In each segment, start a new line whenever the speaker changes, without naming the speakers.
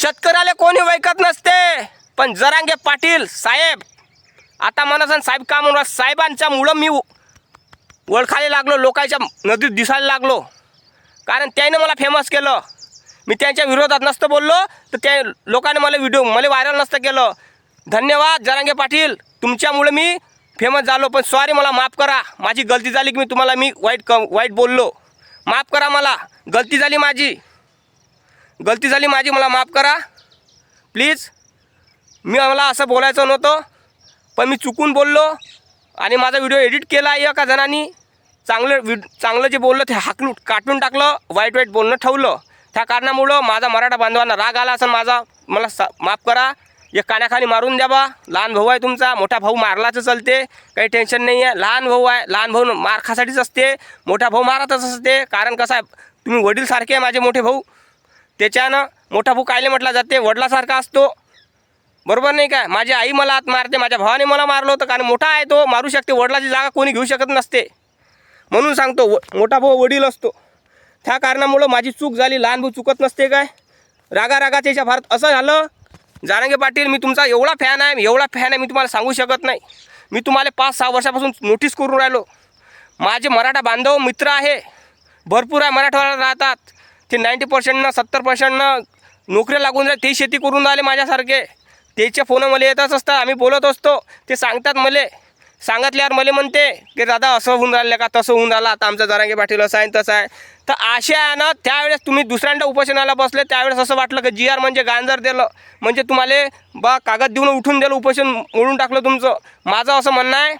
शेतकऱ्याला कोणी वैकत नसते. पण जरांगे पाटील साहेब आता म्हणा साहेब का म्हणून साहेबांच्या मुळं मी ओळखायला लागलो लोकांच्या नदीत दिसायला लागलो. कारण त्याने मला फेमस केलं. मी त्यांच्या विरोधात नसतं बोललो तर त्या लोकांनी मला व्हिडिओ मला व्हायरल नसतं केलं. धन्यवाद जरांगे पाटील तुमच्यामुळे मी फेमस झालो पण सॉरी मला माफ करा. माझी गलती झाली की मी तुम्हाला मी वाईट क वाईट बोललो. माफ करा मला गलती झाली माझी. गलती झाली माझी मला माफ करा. प्लीज मी मला असं बोलायचं नव्हतं पण मी चुकून बोललो आणि माझा व्हिडिओ एडिट केला एका जणांनी. चांगलं विड चांगलं जे बोललं ते हाकलून काटून टाकलं वाईट वाईट बोलणं ठेवलं. त्या कारणामुळं माझा मराठा बांधवांना राग आला असं माझा. मला सा माफ करा. एक कानाखाली मारून द्या बा. लहान भाऊ आहे तुमचा मोठा भाऊ मारलाच चालते. काही टेन्शन नाही आहे लहान भाऊ आहे लहान भाऊ मारखासाठीच असते. मोठा भाऊ मारतच असते. कारण कसं आहे तुम्ही वडीलसारखे आहे माझे मोठे भाऊ. त्याच्यानं मोठा भाऊ कायले म्हटला जाते वडिलासारखा असतो. बरोबर नाही काय माझी आई मला आत मारते माझ्या भावाने मला मारलं होतं कारण मोठा आहे तो मारू शकते वडिलाची जागा कोणी घेऊ शकत नसते. म्हणून सांगतो व मोठा भाऊ वडील असतो. त्या कारणामुळं माझी चूक झाली लहान भाऊ चुकत नसते काय? रागा रागाच्या याच्या भारत असं झालं. जारंगे पाटील मी तुमचा एवढा फॅन आहे एवढा फॅन आहे मी तुम्हाला सांगू शकत नाही. मी तुम्हाला पाच सहा वर्षापासून नोटीस करून राहिलो. माझे मराठा बांधव मित्र आहे. भरपूर आहे मराठवाडा राहतात. ते नाईंटी पर्सेंटनं सत्तर पर्सेंटनं नोकऱ्या लागून राहिले. ते शेती करून राहिले माझ्यासारखे. त्याचे फोन मला येतच असतात आम्ही बोलत असतो. ते सांगतात मले. सांगितल्यावर मला म्हणते की दादा असं होऊन राहिलं का? तसं होऊन राहिलं. आता आमचं जरांगे पाटील असं आहे तसं आहे. तर अशा आहे ना त्यावेळेस तुम्ही दुसऱ्यांदा उपोषणाला बसले. त्यावेळेस असं वाटलं की जी आर म्हणजे गांजर दिलं. म्हणजे तुम्हाला बा कागद देऊन उठून दिलं उपोषण मोडून टाकलं तुमचं. माझं असं म्हणणं आहे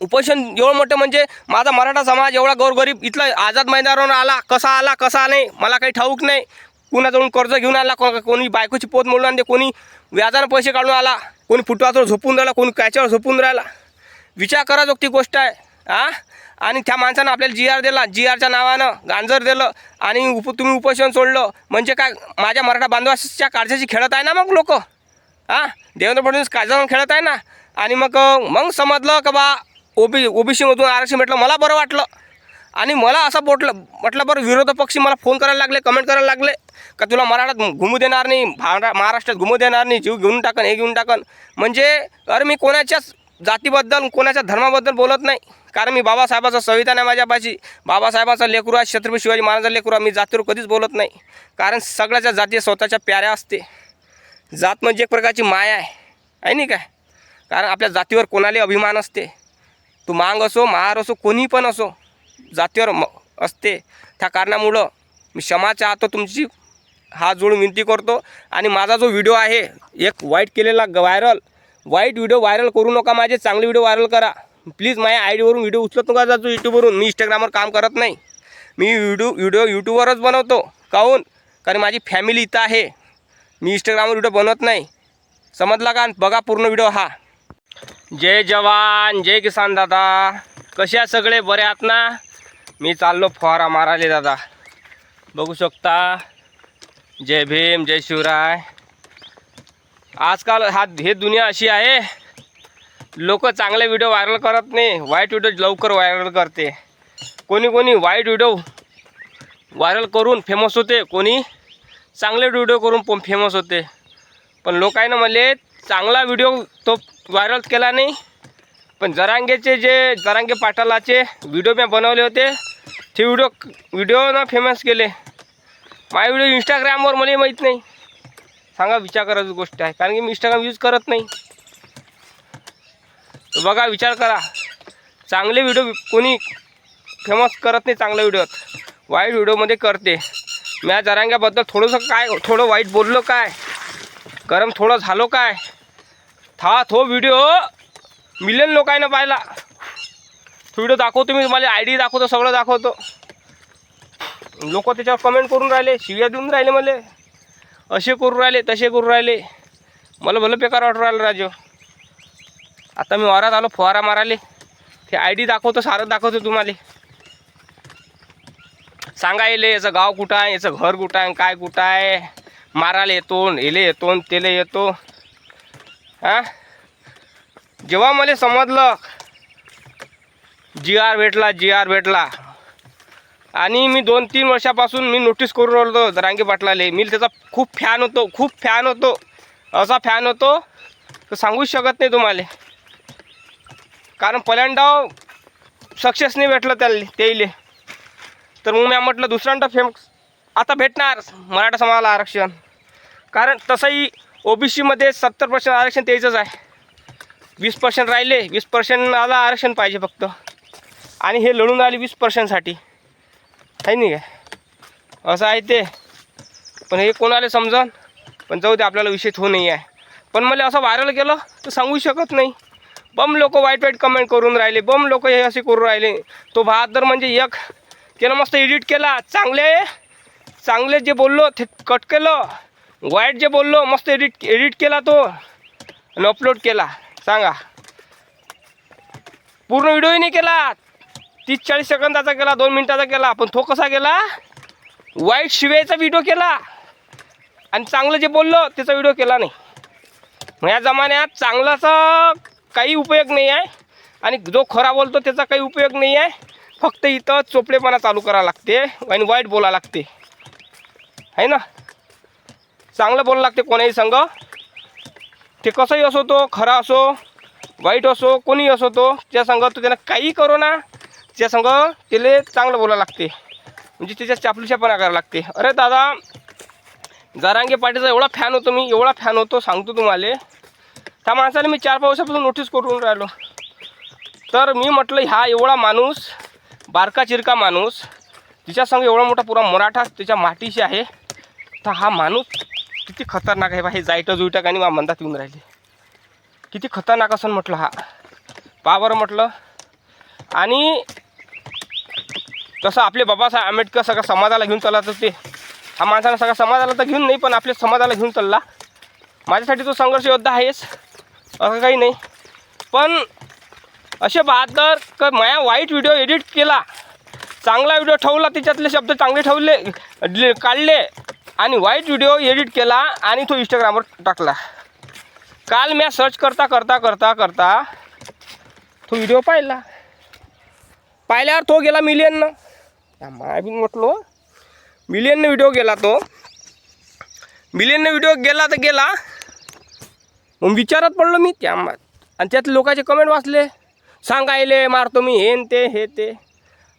उपोषण एवढं मोठं म्हणजे माझा मराठा समाज एवढा गोरगरीब इथला आझाद मैदानावर आला कसा आला कसा नाही मला काही ठाऊक नाही. कुणाजवळून कर्ज घेऊन आला कोणी बायकोची पोत मोडून आणते कोणी व्याजानं पैसे काढून आला कोणी फुटवाचं झोपून राहिला कोणी कॅच्यावर झोपून राहिला. विचार करा ती गोष्ट आहे आ आणि त्या माणसानं आपल्याला जी आर दिला जी आरच्या नावानं गांजर दिलं आणि उप तुम्ही उपोषण सोडलं. म्हणजे काय माझ्या मराठा बांधवाच्या काळजाशी खेळत आहे ना मग लोक? हां? देवेंद्र फडणवीस काळजावर खेळत आहे ना? आणि मग मग समजलं का बा ओबी ओबीसीमधून आरक्षण भेटलं मला बरं वाटलं. आणि मला असं बोटलं म्हटलं बरं विरोध पक्षी मला फोन करायला लागले कमेंट करायला लागले. का तुला मराठात घुमू देणार नाही भारा महाराष्ट्रात घुमू देणार नाही जीव घेऊन टाकन हे घेऊन टाकन. म्हणजे अरे मी कोणाच्याच जातीबद्दल कोणाच्या धर्माबद्दल बोलत नाही. कारण मी बाबासाहेबाचं संविधान आहे माझ्यापाशी बाबासाहेबाचा लेकरू आहे छत्रपती शिवाजी महाराजाचा लेकरू आहे मी जातीवर कधीच बोलत नाही. कारण सगळ्याच्या जाती स्वतःच्या प्याऱ्या असते. जात म्हणजे एक प्रकारची माया आहे. आहे नाही काय? कारण आपल्या जातीवर कोणाला अभिमान असते. तू मांग असो महार असो कोणी पण असो जातीवर म असते. त्या कारणामुळं मी क्षमा चाहतो तुमची. हात जोडून विनंती करतो. आणि माझा जो व्हिडिओ आहे एक वाईट केलेला व्हायरल. वाईट व्हिडिओ व्हायरल करू नका माझे चांगले व्हिडिओ व्हायरल करा. प्लीज माझ्या आय डीवरून व्हिडिओ उचलत नका जातो यूट्यूबवरून. मी इंस्टाग्रामवर काम करत नाही. मी व्हिडिओ व्हिडिओ यूट्यूबवरच बनवतो. काहून? कारण माझी फॅमिली इथं आहे. मी इंस्टाग्रामवर व्हिडिओ बनवत नाही. समजला का? बघा पूर्ण व्हिडिओ हा. जय जवान जय किसान दादा. कसे आहे सगळे? बरे आहात ना? मी चाललो फवारा माराले दादा. बघू शकता. जय भीम जय शिवराय. आजकाल हा हे दुनिया अशी आहे. लोक चांगले व्हिडिओ व्हायरल करत नाही. वाईट व्हिडिओ लवकर व्हायरल करते. कोणी कोणी वाईट व्हिडिओ व्हायरल करून फेमस होते. कोणी चांगले व्हिडिओ करून फेमस होते. पण लोकांना म्हणले चांगला व्हिडिओ तो व्हायरल केला नाही. पण जरांगेचे जे जरांगे पाटालाचे व्हिडिओ मी बनवले होते ते व्हिडिओ व्हिडिओनं फेमस केले. माझे व्हिडिओ इंस्टाग्रामवर मला माहीत नाही. सांगा विचार करायची गोष्ट आहे कारण की मी इंस्टाग्राम यूज करत नाही. तर बघा विचार करा. चांगले व्हिडिओ कोणी फेमस करत नाही चांगल्या व्हिडिओत वाईट व्हिडिओमध्ये करते. मी जरांग्याबद्दल थोडंसं काय थोडं वाईट बोललो काय? गरम थोडं झालो काय? था तो व्हिडिओ मिलियन लोकांना पाहिला. तो व्हिडिओ दाखवतो मी तुम्हाला आय डी दाखवतो सगळं दाखवतो. लोक त्याच्यावर कमेंट करून राहिले शिव्या देऊन राहिले मला. असे करून राहिले तसे करून राहिले. मला भलं बेकार वाटून राहिलं राजू. आता मी वारात आलो फवारा माराले ते आय डी दाखवतो सारं दाखवतो तुम्हाला. सांगा येले याचं गाव कुठं आहे याचं घर कुठं आहे काय कुठं आहे? मारायला येतो येले येतो तेले येतो. हा? जेव्हा मला समजलं जी आर भेटला जी आर भेटला. आणि मी दोन तीन वर्षापासून मी नोटीस करून राहिलो होतो रांगे पाटलाले. मी त्याचा खूप फॅन होतो खूप फॅन होतो. असा फॅन होतो तर सांगूच शकत नाही तुम्हाला. कारण पहिल्यांदा सक्सेस नाही भेटलं त्याला त्याईले. तर मग मी म्हटलं दुसऱ्यांदा फेम आता भेटणार मराठा समाजाला आरक्षण. कारण तसंही ओ बी सीमध्ये सत्तर पर्सेंट आरक्षण त्याचंच आहे. वीस पर्सेंट राहिले वीस पर्सेंटला आरक्षण पाहिजे फक्त. आणि हे लढून राहिले वीस पर्सेंटसाठी आहे नाही काय? असं आहे ते. पण हे कोणाला समजन? पण जाऊ दे आपल्याला विषय होऊ नाही आहे. पण मला असं व्हायरल केलं तर सांगू शकत नाही. बम लोक वाईट वाईट कमेंट करून राहिले बम लोक हे असे करून राहिले. तो बहादर म्हणजे एक. केलं मस्त एडिट केला. चांगले चांगले जे बोललो ते कट केलं. वाईट जे बोललो मस्त एडिट एडिट केला तो आणि अपलोड केला. सांगा. पूर्ण व्हिडिओही नाही केला. तीस चाळीस सेकंदाचा केला दोन मिनिटाचा केला पण तो कसा केला वाईट शिवायचा व्हिडिओ केला. आणि चांगलं जे बोललो त्याचा व्हिडिओ केला नाही. मग या जमान्यात चांगलाचा काही उपयोग नाही आहे. आणि जो खरा बोलतो त्याचा काही उपयोग नाही आहे. फक्त इथं चोपडेपणा चालू करावं लागते आणि वाईट बोलावं लागते. आहे ना? चांगलं बोलावं लागते कोणाही संघ. ते कसंही असो तो खरा असो वाईट असो कोणी असो तो त्या संघ तो त्यानं काही करो ना त्या संघ त्याला चांगलं बोलावं लागते. म्हणजे त्याच्या चापलुशापणा करावं लागते. अरे दादा जारांगे पाटीचा एवढा फॅन होतो मी एवढा फॅन होतो सांगतो तुम्हाला. त्या माणसाला मी चार पाच वर्षापासून नोटीस करून राहिलो. तर मी म्हटलं ह्या एवढा माणूस बारका चिरका माणूस तिच्या संग एवढा मोठा पुरा मराठा तिच्या माटीशी आहे. तर हा माणूस किती खतरनाक आहे बा हे जायटं जुईटक आणि मामंदात येऊन राहिले. किती खतरनाक असं म्हटलं हा. पावर बरं म्हटलं. आणि तसं आपले बाबासाहेब आंबेडकर सगळं समाजाला घेऊन चालत होते. हा माणसानं सगळ्या समाजाला तर घेऊन नाही पण आपल्या समाजाला घेऊन चालला. माझ्यासाठी तो संघर्ष योद्धा आहेच असं काही नाही. पण असे बहादर क माया वाईट व्हिडिओ एडिट केला चांगला व्हिडिओ ठेवला त्याच्यातले शब्द चांगले ठेवले काढले आणि वाईट व्हिडिओ एडिट केला आणि तो इंस्टाग्रामवर टाकला. काल मी सर्च करता करता करता करता तो व्हिडिओ पाहिला. पाहिल्यावर तो गेला मिलियननं माय बी म्हटलो मिलियननं व्हिडिओ गेला तो. मिलियननं व्हिडिओ गेला तर गेला. मग विचारत पडलो मी त्या आणि त्यात लोकांचे कमेंट वाचले. सांगायले मारतो मी हे ते हे ते.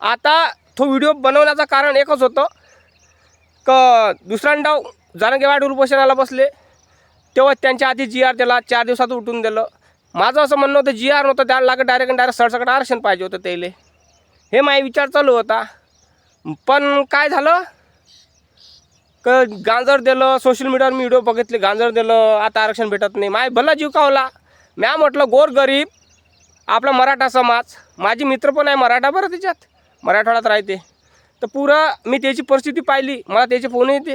आता तो व्हिडिओ बनवण्याचं कारण एकच होतं. क दुसऱ्यांदा जानगेवाड उपोषणाला बसले. तेव्हा त्यांच्या आधी जी आर त्याला चार दिवसात उठून दिलं. माझं असं म्हणणं होतं जी आर नव्हतं त्याला लागत डायरेक्ट डायरेक्ट सडसकट आरक्षण पाहिजे होतं त्याले. हे माझे विचार चालू होता. पण काय झालं? क गांजर दिलं सोशल मीडियावर मी व्हिडिओ बघितले गांजर दिलं आता आरक्षण भेटत नाही. माय भला जीव कावला म्या म्हटलं गोर गरीब आपला मराठा समाज माझे मित्र पण आहे मराठा बरं त्याच्यात मराठवाड्यात राहते. तर पुरं मी त्याची परिस्थिती पाहिली. मला त्याचे फोन येते.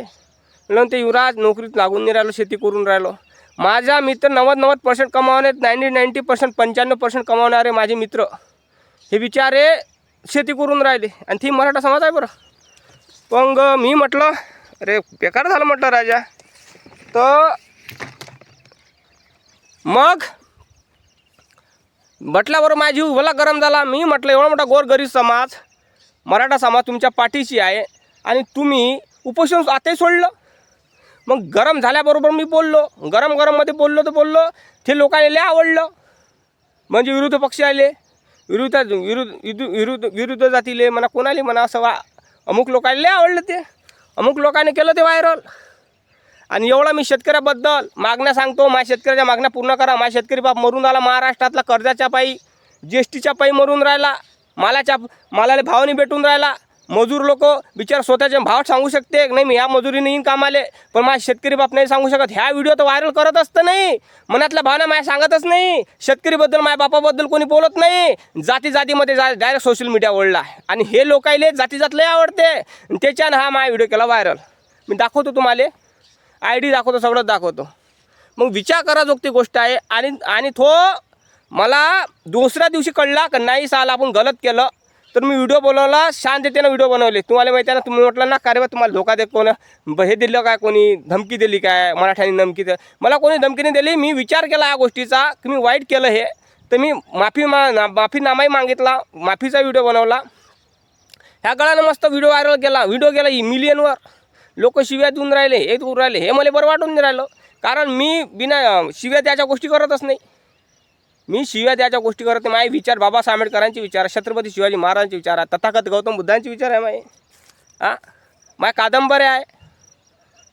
म्हणून ते युवराज नोकरीत लागून नाही राहिलो शेती करून राहिलो. माझा मित्र नव्वद नव्वद पर्सेंट कमावणे नाईंटी नाईंटी पर्सेंट पंच्याण्णव पर्सेंट कमावणारे माझे मित्र. हे बिचारे शेती करून राहिले. आणि ती मराठा समाज आहे बरं. मग मी म्हटलं अरे बेकार झालं म्हटलं राजा. तर मग म्हटल्याबरोबर माझी जीव भला गरम झाला. मी म्हटलं एवढा मोठा गोर गरीब समाज मराठा समाज तुमच्या पाठीशी आहे आणि तुम्ही उपोषण आताही सोडलं. मग गरम झाल्याबरोबर मी बोललो. गरम गरममध्ये बोललो तर बोललो. ते लोकांना लय आवडलं. म्हणजे विरुद्ध पक्ष आले. विरुद्ध विरुद्ध विरुद्ध विरुद्ध विरुद्ध जातीले म्हणा कोणाले म्हणा असं वा अमुक लोकांना लय आवडलं ते. अमुक लोकांनी केलं ते व्हायरल आणि एवढा मी शेतकऱ्याबद्दल मागण्या सांगतो. माझ्या शेतकऱ्याच्या मागण्या पूर्ण करा. माझ्या शेतकरी बाप मरून आला. महाराष्ट्रातला कर्जाच्या पायी जी एस टीच्या पायी मरून राहिला. मालाच्या मालाला भाव नाही भेटून राहिला. मजूर लोक बिचार स्वतःचे भाव सांगू शकते. नाही मी ह्या मजुरीने येईन कामाले पण माझे शेतकरी बाप नाही सांगू शकत. ह्या व्हिडिओ तर व्हायरल करत असतं नाही. मनातल्या भावना माझ्या सांगतच नाही. शेतकरीबद्दल माझ्या बापाबद्दल कोणी बोलत नाही. जाती जातीमध्ये जा डायरेक्ट सोशल मीडिया ओढला आणि हे लोकायले जाती जातले आवडते. त्याच्यानं हा माझा व्हिडिओ केला व्हायरल मी दाखवतो तुम्हाला. आय डी दाखवतो सगळंच दाखवतो. मग विचार करा जोगती गोष्ट आहे. आणि आणि तो मला दुसऱ्या दिवशी कळला का नाही साल आपण गलत केलं. तर मी व्हिडिओ बनवला शांततेनं व्हिडिओ बनवले. तुम्हाला माहिती आहे ना तुम्ही म्हटलं ना का रे तुम्हाला धोका दे कोण? हे दिलं काय कोणी? धमकी दिली काय? मराठ्याने धमकी दे मला कोणी धमकी नाही दिली. मी विचार केला या गोष्टीचा की मी वाईट केलं हे. तर मी माफी मा ना- माफीनामाही मागितला माफीचा व्हिडिओ बनवला. ह्या गळानं मस्त व्हिडिओ व्हायरल केला. व्हिडिओ गेला मिलियनवर लोक शिव्या देऊन राहिले हे देऊन राहिले. हे मला बरं वाटून नाही राहिलं. कारण मी बिना शिव्या त्याच्या गोष्टी करतच नाही. मी शिव्या त्याच्या गोष्टी करत नाही. माझे विचार बाबासाहेब आंबेडकरांचे विचार छत्रपती शिवाजी महाराजांचे विचार आहे. तथागत गौतम बुद्धांचे विचार आहे माय. हां? माय कादंबऱ्या आहे.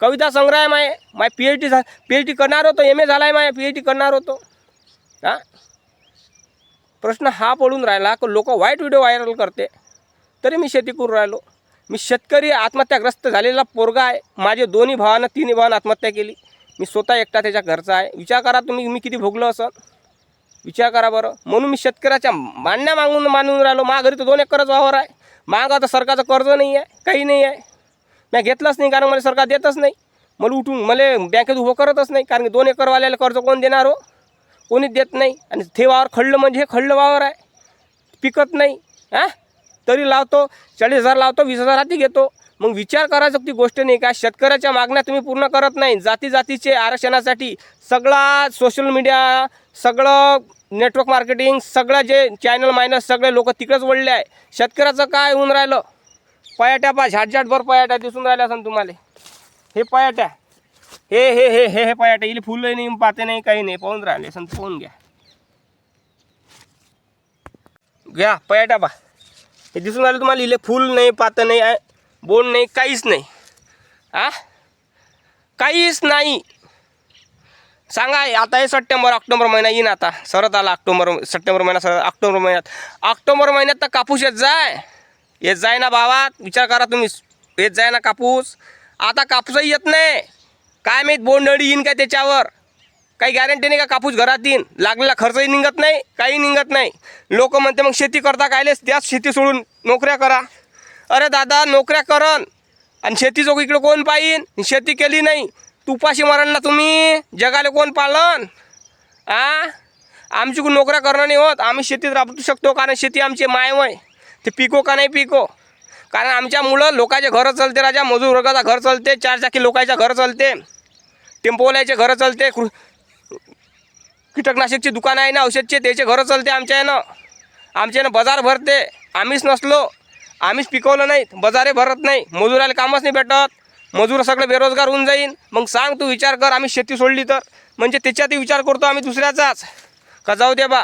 कविता संग्रह आहे my. My P H D झा पी एच डी करणार होतो एम ए झाला आहे माय पी एच डी करणार होतो. हां? प्रश्न हा पडून राहिला की लोक वाईट व्हिडिओ व्हायरल करते तरी मी शेती करून राहिलो. मी शेतकरी आत्महत्याग्रस्त झालेला पोरगा आहे. माझे दोन्ही भावानं तिन्ही भावानं आत्महत्या केली. मी स्वतः एकटा त्याच्या घरचा आहे. विचार करा तुम्ही मी किती भोगलो असं विचार करा बरं. म्हणून मी शेतकऱ्याच्या मांडण्या मागून मानून राहिलो. मा घरी तर दोन एकरच वावर आहे. माग आता सरकारचं कर्ज नाही आहे. काही नाही आहे. मी घेतलंच नाही कारण मला सरकार देतच नाही. मला उठून मला बँकेत उभं करतच नाही. कारण की दोन एकरवाल्याला कर्ज कोण देणार हो? कोणीच देत नाही. आणि ते वावर खडलं म्हणजे हे खडलं वावर आहे. पिकत नाही. हां? तरी लावतो. चाळीस हजार लावतो. वीस हजार हाती घेतो. मग विचार करायचं ती गोष्ट नाही का? शेतकऱ्याच्या मागण्या तुम्ही पूर्ण करत नाही. जाती जातीचे आरक्षणासाठी सगळा सोशल मीडिया सगळं नेटवर्क मार्केटिंग सगळं जे चॅनल मायनस सगळे लोक तिकडेच वळले आहे. शेतकऱ्याचं काय होऊन राहिलं? पयाट्या पा झाटझाटभर पयाट्या दिसून राहिल्या असं तुम्हाला. हे पयाट्या. हे हे हे हे हे पयाट्या. इले फुलं नाही पाते नाही काही नाही. पाहून राहिले असं पाहून घ्या. घ्या पयाट्या पा. हे दिसून राहिलं तुम्हाला इले फुल नाही पातं नाही आहे. बोंड नाही काहीच नाही. आ? काहीच नाही. सांगा आता हे सप्टेंबर ऑक्टोबर महिना येईन आता. सरत आला ऑक्टोबर सप्टेंबर महिना सरत ऑक्टोबर महिन्यात. ऑक्टोबर महिन्यात तर कापूस येत जाय. येत जाय ना भावात विचार करा तुम्ही. येत जाय ना कापूस. आता कापूसही येत नाही. काय माहीत बोंडअळी येईन काय त्याच्यावर? काही गॅरंटी नाही का कापूस घरात येईन? लागलेला खर्चही निघत नाही काही निघत नाही. लोक म्हणते मग शेती करता कायलेच त्याच शेती सोडून नोकऱ्या करा. अरे दादा नोकऱ्या करन आणि शेतीचं इकडं कोण पाहीन? शेती केली नाही. तुपाशी मरण ना तुम्ही. जगाले कोण पालन? आ? आमची नोकऱ्या करणं नाही होत. आम्ही शेतीत राबू शकतो कारण शेती आमची मायमय. ते पिको का नाही पिको? कारण आमच्या मुलं लोकांचे घरं चालते राजा मजूर वर्गाचा घर चालते चारचाकी लोकांच्या घरं चालते टेम्पोवाल्याचे घरं चालते कृ कीटकनाशकची दुकानं आहे ना औषधचे त्याचे घरं चालते आमच्या यानं आमच्या यानं बाजार भरते. आम्हीच नसलो. आम्हीच पिकवलं नाही बाजारे भरत नाही मजुराला कामच नाही भेटत मजूर सगळे बेरोजगार होऊन जाईन. मग सांग तू विचार कर आम्ही शेती सोडली तर. म्हणजे त्याच्यातही विचार करतो आम्ही दुसऱ्याचाच. का जाऊ दे बा.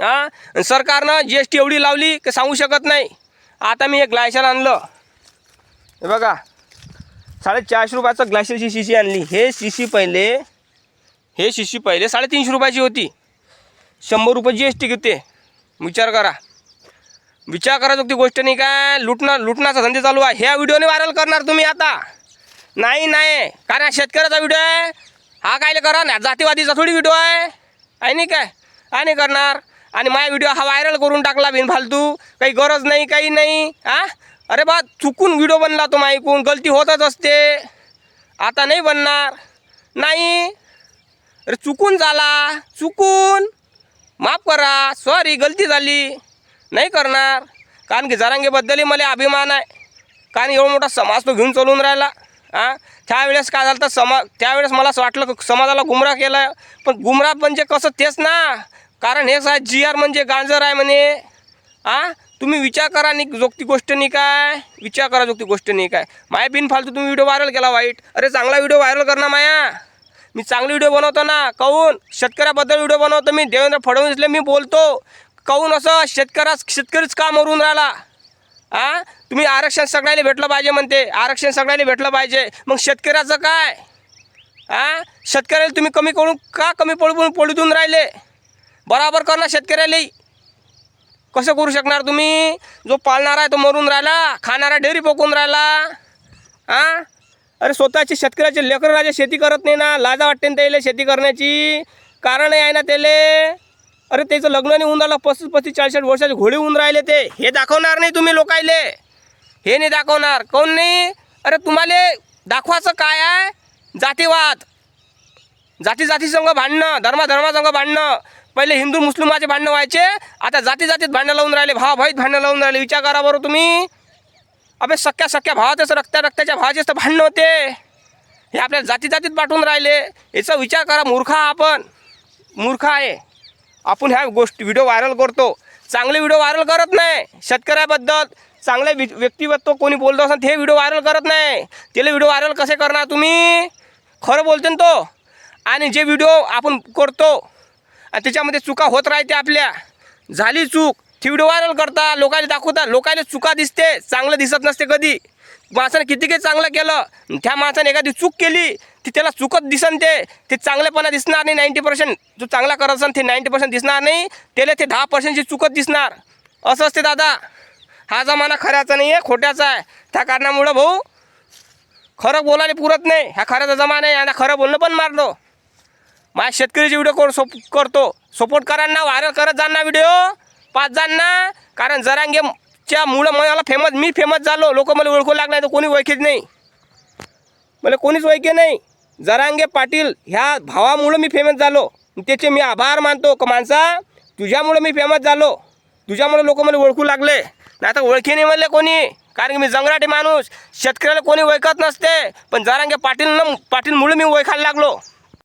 हां सरकारनं जी एस टी एवढी लावली की सांगू शकत नाही. आता मी एक ग्लायशन आणलं. हे बघा. साडेचारशे रुपयाचं ग्लायशरची शिशी आणली. हे शिशी पहिले हे शिशी पहिले साडेतीनशे रुपयाची होती. शंभर रुपये जी एस टी घेते विचार करा. विचार करायचो ती गोष्ट नाही काय? लुटणं लुटण्याचा धंदे चालू आहे. ह्या व्हिडिओने व्हायरल करणार तुम्ही आता. नाही नाही. कारण हा शेतकऱ्याचा व्हिडिओ आहे. हा कायले करा ना जातीवादीचा थोडी व्हिडिओ आहे. आहे नाही काय? आहे नाही करणार. आणि माझा व्हिडिओ हा व्हायरल करून टाकला बिनफालतू. काही गरज नाही काही नाही. हा? अरे बा चुकून व्हिडिओ बनला तो ऐकून. गलती होतच असते. आता नाही बनणार. नाही. अरे चुकून झाला. चुकून. माफ करा. सॉरी गलती झाली. नाही करणार. कारण की जरांगेबद्दलही मला अभिमान आहे. कारण एवढा मोठा समाज तो घेऊन चालून राहिला. हां? त्यावेळेस काय झालं तर समा त्यावेळेस मला असं वाटलं समाजाला गुमराह केला. पण गुमराह म्हणजे कसं तेच ना. कारण हे साहेब जी आर म्हणजे गांजर आहे म्हणे. हां? तुम्ही विचार करा नि जोगती गोष्ट नाही काय? विचार करा जोगती गोष्ट नाही काय? माया बिन फालतू तुम्ही व्हिडिओ व्हायरल केला वाईट. अरे चांगला व्हिडिओ व्हायरल कर ना माया. मी चांगले व्हिडिओ बनवतो ना. काऊन? शेतकऱ्याबद्दल व्हिडिओ बनवतो मी. देवेंद्र फडणवीसले मी बोलतो. काहून असं? शेतकऱ्याच शेतकरीच का मरून राहिला. आ? तुम्ही आरक्षण सगळ्याला भेटलं पाहिजे म्हणते. आरक्षण सगळ्याला भेटलं पाहिजे. मग शेतकऱ्याचं काय? आ? शेतकऱ्याला तुम्ही कमी करून का कमी पडून पडू देऊन राहिले? बराबर कर ना शेतकऱ्यालाही कसं करू शकणार तुम्ही? जो पाळणारा आहे तो मरून राहिला. खाणारा डेअरी पोकून राहिला. आ? अरे स्वतःचे शेतकऱ्याचे लेकरं राजे शेती करत नाही ना. लाजा वाटते ना त्याला शेती करण्याची. कारण आहे ना त्याले. अरे त्याचं लग्न नाही होऊन राहिलं पस्तीस पस्तीस चाळीस चाळीस वर्षाचे घोडे होऊन राहिले ते. हे दाखवणार नाही तुम्ही लोकायले. हे नाही दाखवणार. कोण नाही? अरे तुम्हाला दाखवायचं काय आहे? जातीवाद. जाती जाती संघ भांडणं धर्माधर्मासंघ भांडणं. पहिले हिंदू मुस्लिमाचे भांडणं व्हायचे आता जाती जातीत भांडणं लावून राहिले भाव भाईत भांडणं लावून राहिले. विचार करा बरं तुम्ही. अबे सख्या सख्या भावातच रक्त्या रक्त्याच्या भावाचेच तर भांडणं होते. हे आपल्या जाती जातीत पाठवून राहिले. याचा विचार करा मूर्ख हा आपण. मूर्ख आहे. आपण ह्या गोष्टी व्हिडिओ व्हायरल करतो. चांगले व्हिडिओ व्हायरल करत नाही. शेतकऱ्याबद्दल चांगले वि- व्यक्तिमत्व कोणी बोलतो असेल ते व्हिडिओ व्हायरल करत नाही. त्याला व्हिडिओ व्हायरल कसे करणार तुम्ही? खरं बोलते ना तो. आणि जे व्हिडिओ आपण करतो आणि त्याच्यामध्ये चुका होत राहते आपल्या. झाली चूक ती व्हिडिओ व्हायरल करता लोकांना दाखवता लोकांना चुका दिसते. चांगलं दिसत नसते कधी. माणसाने किती काही चांगलं केलं त्या माणसाने एखादी चूक केली ती त्याला चुकत दिसन ते ते चांगलेपणा दिसणार नाही नाईंटी पर्सेंट जो चांगला करत असेल ते नाईंटी पर्सेंट दिसणार नाही त्याला ते दहा पर्सेंटची चुकत दिसणार. असं असते दादा. हा जमाना खऱ्याचा नाही आहे खोट्याचा आहे. त्या कारणामुळं भाऊ खरं बोलायला पुरत नाही. ह्या खऱ्याचा जमाना आहे आणि खरं बोलणं पण मारलो. माझ्या शेतकरीचे व्हिडिओ कर सोप करतो. सपोर्ट करा ना व्हायरल करत जा ना व्हिडिओ पाच जा ना. कारण जरांगेच्या मुळं मला फेमस मी फेमस झालो. लोक मला ओळखू लागले तर कोणी ओळखीत नाही. मला कोणीच ओळखे नाही. जरांगे पाटील ह्या भावामुळं मी फेमस झालो. त्याचे मी आभार मानतो. का माणसा तुझ्यामुळं मी फेमस झालो. तुझ्यामुळे लोक मला ओळखू लागले. नाही तर ओळखी नाही म्हणले कोणी. कारण की मी जंगराटे माणूस. शेतकऱ्याला कोणी ओळखत नसते. पण जरांगे पाटील पाटीलमुळे मी ओळखायला लागलो.